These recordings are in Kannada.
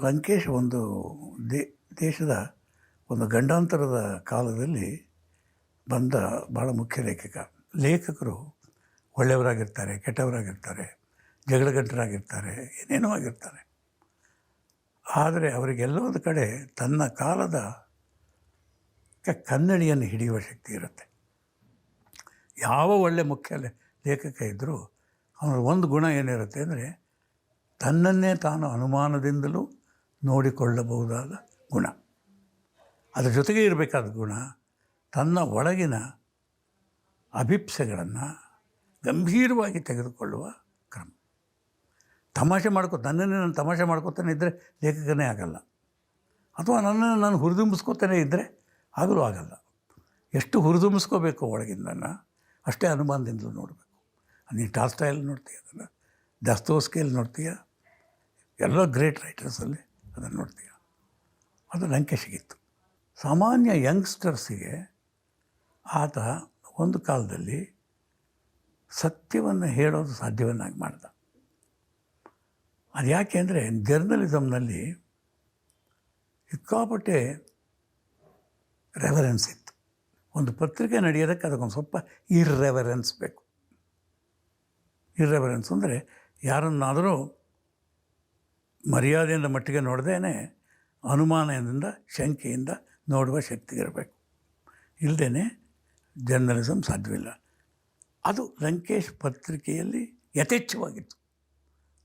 ಲಂಕೇಶ್ ಒಂದು ದೇಶದ ಒಂದು ಗಂಡಾಂತರದ ಕಾಲದಲ್ಲಿ ಬಂದ ಭಾಳ ಮುಖ್ಯ ಲೇಖಕ. ಲೇಖಕರು ಒಳ್ಳೆಯವರಾಗಿರ್ತಾರೆ, ಕೆಟ್ಟವರಾಗಿರ್ತಾರೆ, ಜಗಳಗಂಟರಾಗಿರ್ತಾರೆ, ಏನೇನೋ ಆಗಿರ್ತಾರೆ. ಆದರೆ ಅವರಿಗೆಲ್ಲೊಂದು ಕಡೆ ತನ್ನ ಕಾಲದ ಕನ್ನಡಿಯನ್ನು ಹಿಡಿಯುವ ಶಕ್ತಿ ಇರುತ್ತೆ. ಯಾವ ಒಳ್ಳೆ ಮುಖ್ಯ ಲೇಖಕ ಇದ್ದರೂ ಅವನ ಒಂದು ಗುಣ ಏನಿರುತ್ತೆ ಅಂದರೆ ತನ್ನನ್ನೇ ತಾನು ಅನುಮಾನದಿಂದಲೂ ನೋಡಿಕೊಳ್ಳಬಹುದಾದ ಗುಣ. ಅದರ ಜೊತೆಗೆ ಇರಬೇಕಾದ ಗುಣ, ತನ್ನ ಒಳಗಿನ ಅಭಿಪ್ಸೆಗಳನ್ನು ಗಂಭೀರವಾಗಿ ತೆಗೆದುಕೊಳ್ಳುವ ಕ್ರಮ. ತಮಾಷೆ ಮಾಡ್ಕೊ, ನನ್ನನ್ನೇ ನಾನು ತಮಾಷೆ ಮಾಡ್ಕೋತಾನೆ ಇದ್ದರೆ ಲೇಖಕನೇ ಆಗಲ್ಲ. ಅಥವಾ ನನ್ನನ್ನು ನಾನು ಹುರಿದುಂಬಿಸ್ಕೋತಾನೆ ಇದ್ದರೆ ಆಗಲೂ ಆಗಲ್ಲ. ಎಷ್ಟು ಹುರಿದುಂಬಿಸ್ಕೋಬೇಕು ಒಳಗಿಂದನ್ನು ಅಷ್ಟೇ ಅನುಮಾನದಿಂದಲೂ ನೋಡಬೇಕು. ನೀನು ಟಾಸ್ಟೈಲ್ ನೋಡ್ತೀಯ ಅದನ್ನು ದಸ್ತೋಸ್ಕೇಲಿ ನೋಡ್ತೀಯ? ಎಲ್ಲ ಗ್ರೇಟ್ ರೈಟರ್ಸಲ್ಲಿ ಅದನ್ನು ನೋಡ್ತೀಯ. ಅದು ಲಂಕೇಶಿಗಿತ್ತು. ಸಾಮಾನ್ಯ ಯಂಗ್ಸ್ಟರ್ಸಿಗೆ ಆತ ಒಂದು ಕಾಲದಲ್ಲಿ ಸತ್ಯವನ್ನು ಹೇಳೋದು ಸಾಧ್ಯವನ್ನಾಗಿ ಮಾಡ್ದ. ಅದು ಯಾಕೆ ಅಂದರೆ ಜರ್ನಲಿಸಮ್ನಲ್ಲಿ ಸಿಕ್ಕಾಪಟ್ಟೆ ರೆಫರೆನ್ಸ್ ಇತ್ತು. ಒಂದು ಪತ್ರಿಕೆ ನಡೆಯೋದಕ್ಕೆ ಅದಕ್ಕೊಂದು ಸ್ವಲ್ಪ ಇರ್ರೆವರೆನ್ಸ್ ಬೇಕು. ಇರ್ರೆವರೆನ್ಸ್ ಅಂದರೆ ಯಾರನ್ನಾದರೂ ಮರ್ಯಾದೆಯಿಂದ ಮಟ್ಟಿಗೆ ನೋಡ್ದೇನೆ ಅನುಮಾನದಿಂದ, ಶಂಕೆಯಿಂದ ನೋಡುವ ಶಕ್ತಿ ಇರಬೇಕು ಇಲ್ಲದೇ ಜರ್ನಲಿಸಮ್ ಸಾಧ್ಯವಿಲ್ಲ. ಅದು ಲಂಕೇಶ್ ಪತ್ರಿಕೆಯಲ್ಲಿ ಯಥೇಚ್ಛವಾಗಿತ್ತು.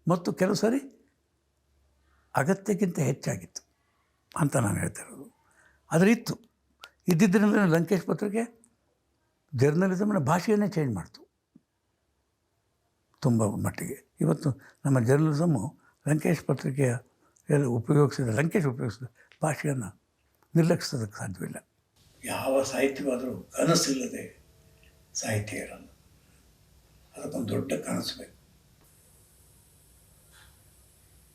ಮತ್ತು ಕೆಲವು ಸಾರಿ ಅಗತ್ಯಕ್ಕಿಂತ ಹೆಚ್ಚಾಗಿತ್ತು ಅಂತ ನಾನು ಹೇಳ್ತಿರೋದು. ಆದರೆ ಇತ್ತು ಇದ್ದಿದ್ದರಿಂದ ಲಂಕೇಶ್ ಪತ್ರಿಕೆ ಜರ್ನಲಿಸಮ್ನ ಭಾಷೆಯನ್ನೇ ಚೇಂಜ್ ಮಾಡ್ತು. ತುಂಬ ಮಟ್ಟಿಗೆ. ಇವತ್ತು ನಮ್ಮ ಜರ್ನಲಿಸಮ್ಮು ಲಂಕೇಶ್ ಪತ್ರಿಕೆಯ ಎಲ್ಲ ಉಪಯೋಗಿಸಿದ, ಲಂಕೇಶ್ ಉಪಯೋಗಿಸಿದ ಭಾಷೆಯನ್ನು ನಿರ್ಲಕ್ಷಿಸೋದಕ್ಕೆ ಸಾಧ್ಯವಿಲ್ಲ. ಯಾವ ಸಾಹಿತ್ಯವಾದರೂ ಕನಸಿಲ್ಲದೆ ಸಾಹಿತ್ಯ ಇರಲ್ಲ ಅದಕ್ಕೊಂದು ದೊಡ್ಡ ಕನಸು ಬೇಕು.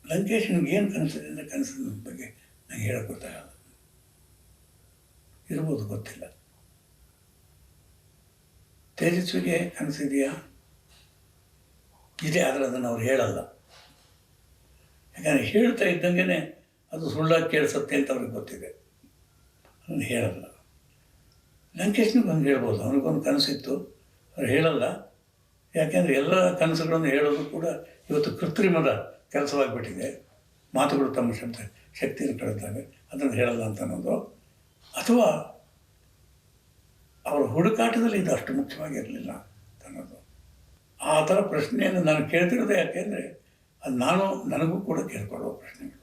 ಲಂಕೇಶ್ ನಿಮ್ಗೆ ಏನು ಕನಸಿದೆ ಅಂದರೆ ಕನಸಿನ ಬಗ್ಗೆ ನಂಗೆ ಹೇಳಕ್ಕೆ ಗೊತ್ತಾಗಲ್ಲ ಇರ್ಬೋದು, ಗೊತ್ತಿಲ್ಲ. ತೇಜಸ್ವಿಗೆ ಕನಸಿದೆಯಾ? ಇದೆ, ಆದರೆ ಅದನ್ನು ಅವ್ರು ಹೇಳಲ್ಲ. ಯಾಕಂದರೆ ಹೇಳ್ತಾ ಇದ್ದಂಗೆ ಅದು ಸುಳ್ಳಾಗಿ ಕೇಳಿಸುತ್ತೆ ಅಂತ ಅವ್ರಿಗೆ ಗೊತ್ತಿದೆ. ನಾನು ಹೇಳಲ್ಲ. ಲಂಕೇಶ್ನಿಗೆ ಒಂದು ಹೇಳ್ಬೋದು. ಅವನಿಗೊಂದು ಕನಸಿತ್ತು. ಅವ್ರು ಹೇಳಲ್ಲ. ಯಾಕೆಂದರೆ ಎಲ್ಲ ಕನಸುಗಳನ್ನು ಹೇಳೋದು ಕೂಡ ಇವತ್ತು ಕೃತ್ರಿಮದ ಕೆಲಸವಾಗಿಬಿಟ್ಟಿದೆ. ಮಾತುಗಳು ತಮ್ಮ ಶಬ್ದ, ಶಕ್ತಿಯನ್ನು ಕಳೆದಾಗ ಅದನ್ನು ಹೇಳಲ್ಲ ಅಂತ ಅನ್ನೋದು. ಅಥವಾ ಅವರ ಹುಡುಕಾಟದಲ್ಲಿ ಇದು ಅಷ್ಟು ಮುಖ್ಯವಾಗಿರಲಿಲ್ಲ ಅನ್ನೋದು. ಆ ಥರ ಪ್ರಶ್ನೆಯನ್ನು ನಾನು ಕೇಳ್ತಿರೋದು ಯಾಕೆಂದರೆ ಅದು ನಾನು ನನಗೂ ಕೂಡ ಕೇಳ್ಕೊಳ್ಳುವ ಪ್ರಶ್ನೆಗಳು.